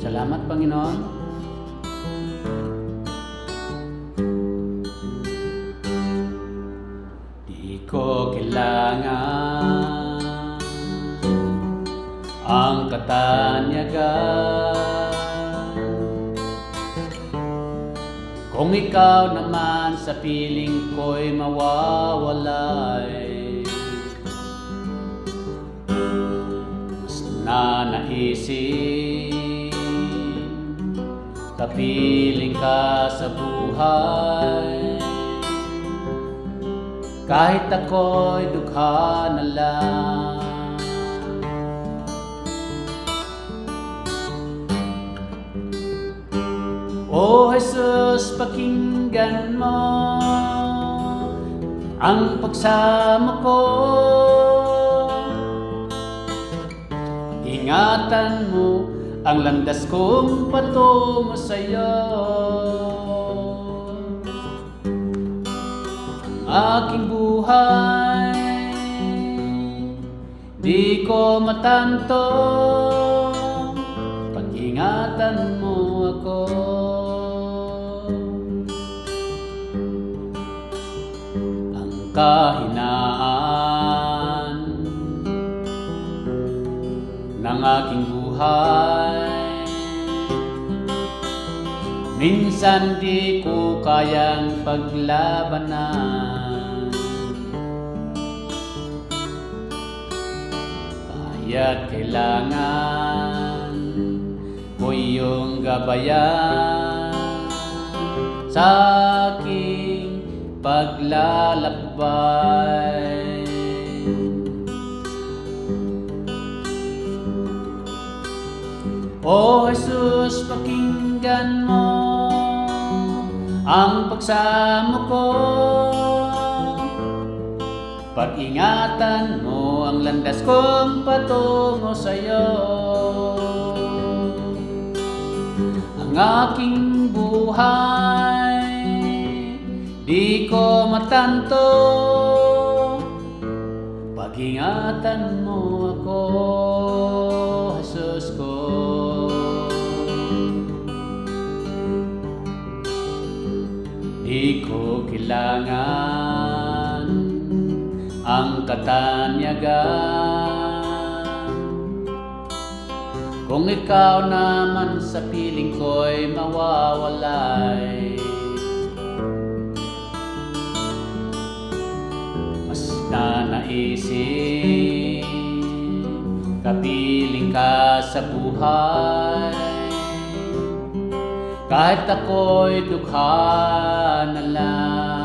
Salamat, Panginoon. Di ko kailangan ang katanyagan Kung ikaw naman sa piling ko'y mawawalay nanaisin Kapiling ka sa buhay. Kahit ako'y dukha na lang. O Jesus, pakinggan mo ang pagsama ko. Ingatan mo ang landas kong patungo sa'yo. Ang aking buhay, di ko matanto. Pag-ingatan mo ako. Ang kahinaan ng aking buhay. Minsan di ko kayang paglabanan. Kaya't kailangan ko iyong gabayan Sa aking paglalakbay O Jesus, pakinggan mo ang pagsamo ko. Pag-ingatan mo ang landas kong patungo sa'yo. Ang aking buhay, di ko matanto. Pag-ingatan mo ako, kailangan ang katanyagan. Kung ikaw naman sa piling ko'y mawawalay Mas nanaisin Kapiling ka sa buhay. Kahit ako'y dukha na lang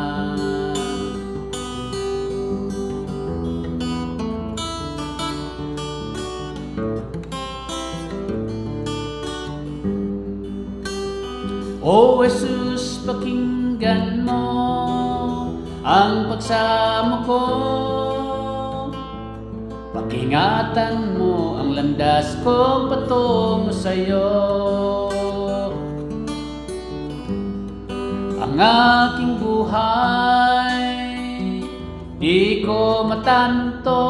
O Jesus, pakinggan mo ang pagsamo ko. Pakingatan mo ang landas ko patungo sa'yo. Ang aking buhay, di ko matanto.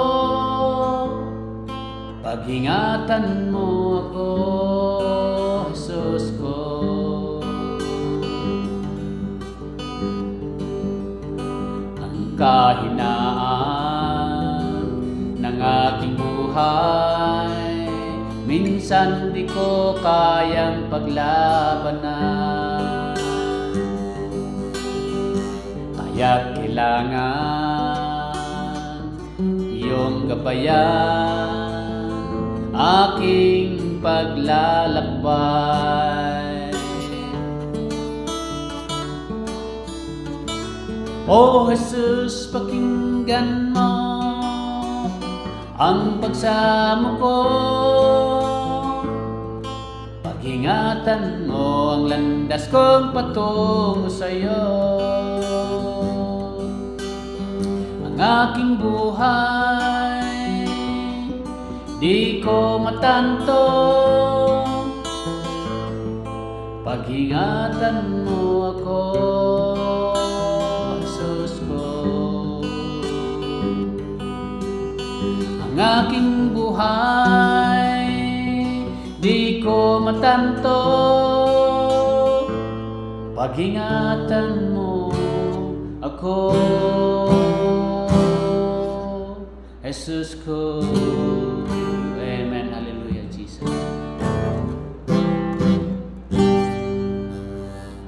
Pag-ingatan mo ako, kahinaan ng aking buhay, minsan di ko kayang paglabanan. Kaya kailangan iyong gabayan aking paglalakbay. O Jesus, pakinggan mo ang pagsamo ko. Pag-ingatan mo ang landas kong patungo sa'yo. Ang aking buhay, di ko matanto. Pag-ingatan mo buhay. Di ko matanto. Pag-ingatan mo ako. Jesus ko